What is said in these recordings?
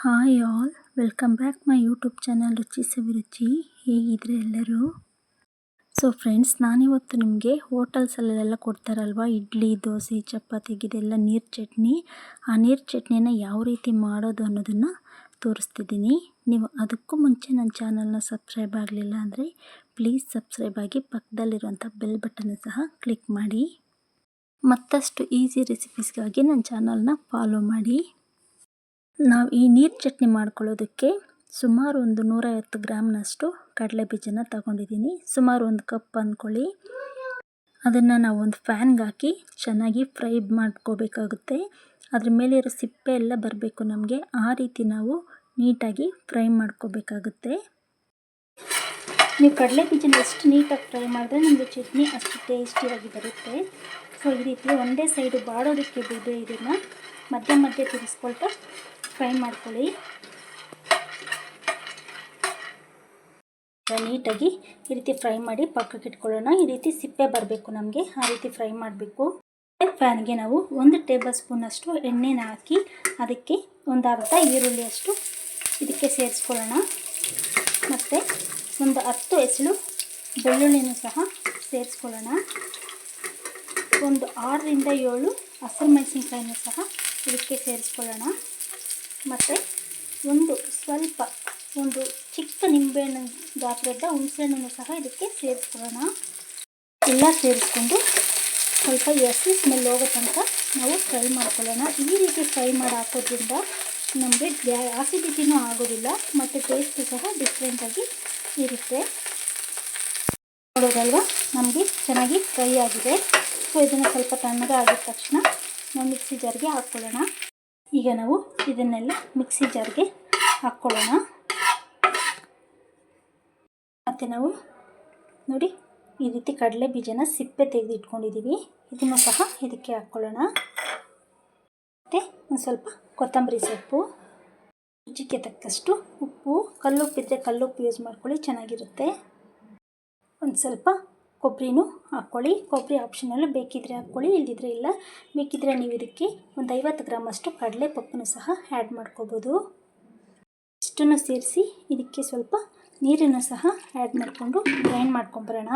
Hi all welcome back my YouTube channel ರುಚಿ ಸವಿರುಚಿ ಹೇಗಿದ್ರೆ ಎಲ್ಲರೂ? ಸೊ ಫ್ರೆಂಡ್ಸ್ ನಾನಿವತ್ತು ನಿಮಗೆ ಹೋಟೆಲ್ಸಲ್ಲೆಲ್ಲ ಕೊಡ್ತಾರಲ್ವ? ಇಡ್ಲಿ, ದೋಸೆ, ಚಪಾತಿ ಚಪಾತಿಗಿದೆಲ್ಲ ನೀರು ಚಟ್ನಿ. ಆ ನೀರು ಚಟ್ನಿನ ಯಾವ ರೀತಿ ಮಾಡೋದು ಅನ್ನೋದನ್ನು ತೋರಿಸ್ತಿದ್ದೀನಿ. ನೀವು ಅದಕ್ಕೂ ಮುಂಚೆ ನನ್ನ ಚಾನಲ್ನ ಸಬ್ಸ್ಕ್ರೈಬ್ ಆಗಲಿಲ್ಲ ಅಂದರೆ ಪ್ಲೀಸ್ ಸಬ್ಸ್ಕ್ರೈಬ್ ಆಗಿ ಪಕ್ಕದಲ್ಲಿರುವಂಥ ಬೆಲ್ ಬಟನ್ ಸಹ ಕ್ಲಿಕ್ ಮಾಡಿ. ಮತ್ತಷ್ಟು ಈಸಿ ರೆಸಿಪೀಸ್ಗಾಗಿ ನನ್ನ ಚಾನಲ್ನ ಫಾಲೋ ಮಾಡಿ. ನಾವು ಈ ನೀರು ಚಟ್ನಿ ಮಾಡ್ಕೊಳ್ಳೋದಕ್ಕೆ ಸುಮಾರು ಒಂದು ನೂರೈವತ್ತು ಗ್ರಾಮ್ನಷ್ಟು ಕಡಲೆ ಬೀಜನ ತಗೊಂಡಿದ್ದೀನಿ ಸುಮಾರು ಒಂದು ಕಪ್ ಅಂದ್ಕೊಳ್ಳಿ ಅದನ್ನು ನಾವು ಒಂದು ಫ್ಯಾನ್ಗೆ ಹಾಕಿ ಚೆನ್ನಾಗಿ ಫ್ರೈ ಮಾಡ್ಕೋಬೇಕಾಗುತ್ತೆ. ಅದ್ರ ಮೇಲೆ ಇರೋ ಸಿಪ್ಪೆ ಎಲ್ಲ ಬರಬೇಕು ನಮಗೆ. ಆ ರೀತಿ ನಾವು ನೀಟಾಗಿ ಫ್ರೈ ಮಾಡ್ಕೋಬೇಕಾಗುತ್ತೆ. ನೀವು ಕಡಲೆ ಬೀಜನ ಎಷ್ಟು ನೀಟಾಗಿ ಫ್ರೈ ಮಾಡಿದ್ರೆ ನಿಮಗೆ ಚಟ್ನಿ ಅಷ್ಟು ಟೇಸ್ಟಿಯಾಗಿ ಬರುತ್ತೆ. ಸೊ ಈ ರೀತಿ ಒಂದೇ ಸೈಡು ಬಾಡೋದಕ್ಕೆ ಬಿಡದೆ ಇದನ್ನು ಮಧ್ಯ ಮಧ್ಯೆ ತಿರ್ಸ್ಕೊಳ್ತಾ ಫ್ರೈ ಮಾಡ್ಕೊಳ್ಳಿ. ನೀಟಾಗಿ ಈ ರೀತಿ ಫ್ರೈ ಮಾಡಿ ಪಕ್ಕಕ್ಕೆ ಇಟ್ಕೊಳ್ಳೋಣ. ಈ ರೀತಿ ಸಿಪ್ಪೆ ಬರಬೇಕು ನಮಗೆ, ಆ ರೀತಿ ಫ್ರೈ ಮಾಡಬೇಕು. ಫ್ಯಾನ್ಗೆ ನಾವು ಒಂದು ಟೇಬಲ್ ಸ್ಪೂನಷ್ಟು ಎಣ್ಣೆನ ಹಾಕಿ ಅದಕ್ಕೆ ಒಂದು ಅರ್ಧ ಈರುಳ್ಳಿಯಷ್ಟು ಇದಕ್ಕೆ ಸೇರಿಸ್ಕೊಳ್ಳೋಣ. ಮತ್ತು ಒಂದು ಹತ್ತು ಎಸಳು ಬೆಳ್ಳುಳ್ಳಿನೂ ಸಹ ಸೇರಿಸ್ಕೊಳ್ಳೋಣ. ಒಂದು ಆರರಿಂದ ಏಳು ಹಸಿರು ಮೆಣಸಿನ್ಕಾಯಿನೂ ಸಹ ಇದಕ್ಕೆ ಸೇರಿಸ್ಕೊಳ್ಳೋಣ. ಮತ್ತು ಒಂದು ಸ್ವಲ್ಪ ಒಂದು ಚಿಕ್ಕ ನಿಂಬೆಹಣ್ಣು ಗಾತ್ರದ ಹುಣಸೆಹಣ್ಣನ್ನು ಸಹ ಇದಕ್ಕೆ ಸೇರಿಸ್ಕೊಳ್ಳೋಣ. ಎಲ್ಲ ಸೇರಿಸ್ಕೊಂಡು ಸ್ವಲ್ಪ ಎಸಿ ಸ್ಮೆಲ್ ಹೋಗೋ ತನಕ ನಾವು ಫ್ರೈ ಮಾಡ್ಕೊಳ್ಳೋಣ. ಈ ರೀತಿ ಫ್ರೈ ಮಾಡಿ ಹಾಕೋದ್ರಿಂದ ನಮಗೆ ಗ್ಯಾ ಆಸಿಡಿಟಿನೂ ಆಗೋದಿಲ್ಲ, ಮತ್ತು ಟೇಸ್ಟು ಸಹ ಡಿಫ್ರೆಂಟಾಗಿ ಇರುತ್ತೆ. ನೋಡೋದಲ್ವ? ನಮಗೆ ಚೆನ್ನಾಗಿ ಫ್ರೈ ಆಗಿದೆ. ಸೊ, ಇದನ್ನು ಸ್ವಲ್ಪ ತಣ್ಣಗೆ ಆಗಿದ ತಕ್ಷಣ ನಾವು ಮಿಕ್ಸಿ ಜಾರಿಗೆ ಹಾಕ್ಕೊಳ್ಳೋಣ. ಈಗ ನಾವು ಇದನ್ನೆಲ್ಲ ಮಿಕ್ಸಿ ಜಾರ್ಗೆ ಹಾಕ್ಕೊಳ್ಳೋಣ. ಮತ್ತು ನಾವು ನೋಡಿ ಈ ರೀತಿ ಕಡಲೆ ಬೀಜನ ಸಿಪ್ಪೆ ತೆಗೆದು ಇಟ್ಕೊಂಡಿದ್ದೀವಿ. ಇದನ್ನು ಸಹ ಇದಕ್ಕೆ ಹಾಕ್ಕೊಳ್ಳೋಣ. ಮತ್ತು ಒಂದು ಸ್ವಲ್ಪ ಕೊತ್ತಂಬರಿ ಸೊಪ್ಪು, ರುಚಿಗೆ ತಕ್ಕಷ್ಟು ಉಪ್ಪು ಕಲ್ಲುಪ್ಪಿದ್ದರೆ ಕಲ್ಲುಪ್ಪು ಯೂಸ್ ಮಾಡ್ಕೊಳ್ಳಿ, ಚೆನ್ನಾಗಿರುತ್ತೆ. ಒಂದು ಸ್ವಲ್ಪ ಕೊಬ್ಬರಿನೂ ಹಾಕ್ಕೊಳ್ಳಿ. ಕೊಬ್ಬರಿ ಆಪ್ಷನಲ್ಲೂ ಬೇಕಿದ್ದರೆ ಹಾಕ್ಕೊಳ್ಳಿ ಇಲ್ಲದಿದ್ರೆ ಇಲ್ಲ. ಬೇಕಿದ್ದರೆ ನೀವು ಇದಕ್ಕೆ ಒಂದು ಐವತ್ತು ಗ್ರಾಮಷ್ಟು ಕಡಲೆ ಪಪ್ಪನ್ನು ಸಹ ಆ್ಯಡ್ ಮಾಡ್ಕೋಬೋದು. ಇಷ್ಟನ್ನು ಸೇರಿಸಿ ಇದಕ್ಕೆ ಸ್ವಲ್ಪ ನೀರನ್ನು ಸಹ ಆ್ಯಡ್ ಮಾಡಿಕೊಂಡು ಗ್ರೈಂಡ್ ಮಾಡ್ಕೊಂಬರೋಣ.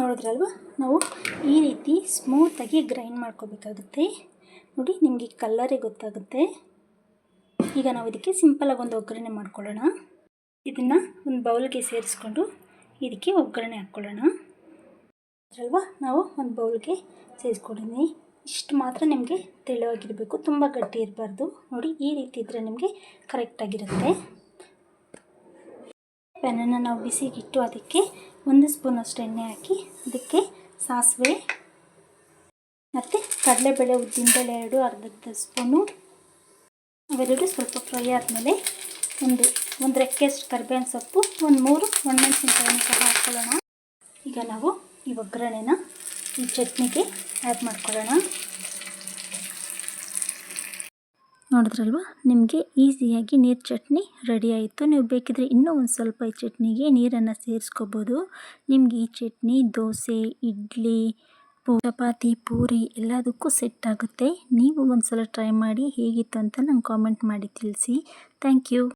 ನೋಡಿದ್ರಲ್ವ? ನಾವು ಈ ರೀತಿ ಸ್ಮೂತಾಗಿ ಗ್ರೈಂಡ್ ಮಾಡ್ಕೋಬೇಕಾಗುತ್ತೆ. ನೋಡಿ, ನಿಮಗೆ ಕಲ್ಲರೇ ಗೊತ್ತಾಗುತ್ತೆ. ಈಗ ನಾವು ಇದಕ್ಕೆ ಸಿಂಪಲಾಗಿ ಒಂದು ಒಗ್ಗರಣೆ ಮಾಡ್ಕೊಳ್ಳೋಣ. ಇದನ್ನು ಒಂದು ಬೌಲ್ಗೆ ಸೇರಿಸ್ಕೊಂಡು ಇದಕ್ಕೆ ಒಗ್ಗರಣೆ ಹಾಕ್ಕೊಳ್ಳೋಣ. ಅಲ್ವಾ ನಾವು ಒಂದು ಬೌಲ್ಗೆ ಸೇರಿಸ್ಕೊಂಡಿದ್ದೀನಿ ಇಷ್ಟು ಮಾತ್ರ ನಿಮಗೆ ತೆಳುವಾಗಿರಬೇಕು. ತುಂಬ ಗಟ್ಟಿ ಇರಬಾರ್ದು. ನೋಡಿ, ಈ ರೀತಿ ಇದ್ದರೆ ನಿಮಗೆ ಕರೆಕ್ಟಾಗಿರುತ್ತೆ ಪ್ಯಾನನ್ನು ನಾವು ಬಿಸಿಗಿಟ್ಟು ಅದಕ್ಕೆ ಒಂದು ಸ್ಪೂನಷ್ಟು ಎಣ್ಣೆ ಹಾಕಿ ಅದಕ್ಕೆ ಸಾಸಿವೆ ಮತ್ತು ಕಡಲೆಬೇಳೆ ಉದ್ದಿನಬೇಳೆ ಎರಡು ಅರ್ಧ ಸ್ಪೂನು, ಅವೆರಡು ಸ್ವಲ್ಪ ಫ್ರೈ ಆದಮೇಲೆ ಒಂದು ಒಂದು ರೆಕ್ಕೆಷ್ಟು ಕರಿಬೇವಿನ ಸೊಪ್ಪು, ಒಂದು ಮೂರು ಒಣಮೆಣಸಿನ್ಕಾಯನ್ನು ಸಹ ಹಾಕ್ಕೊಳ್ಳೋಣ ಈಗ ನಾವು ಈ ಒಗ್ಗರಣೆನ ಈ ಚಟ್ನಿಗೆ ಆ್ಯಡ್ ಮಾಡ್ಕೊಳ್ಳೋಣ. ನೋಡಿದ್ರಲ್ವ? ನಿಮಗೆ ಈಸಿಯಾಗಿ ನೀರು ಚಟ್ನಿ ರೆಡಿ ಆಯಿತು. ನೀವು ಬೇಕಿದ್ರೆ ಇನ್ನೂ ಒಂದು ಸ್ವಲ್ಪ ಈ ಚಟ್ನಿಗೆ ನೀರನ್ನು ಸೇರಿಸ್ಕೋಬೋದು. ನಿಮಗೆ ಈ ಚಟ್ನಿ, ದೋಸೆ, ಇಡ್ಲಿ ಚಪಾತಿ, ಪೂರಿ ಎಲ್ಲದಕ್ಕೂ ಸೆಟ್ ಆಗುತ್ತೆ. ನೀವು ಒಂದು ಸಲ ಟ್ರೈ ಮಾಡಿ ಹೇಗಿತ್ತು ಅಂತ ನಂಗೆ ಕಾಮೆಂಟ್ ಮಾಡಿ ತಿಳಿಸಿ. Thank you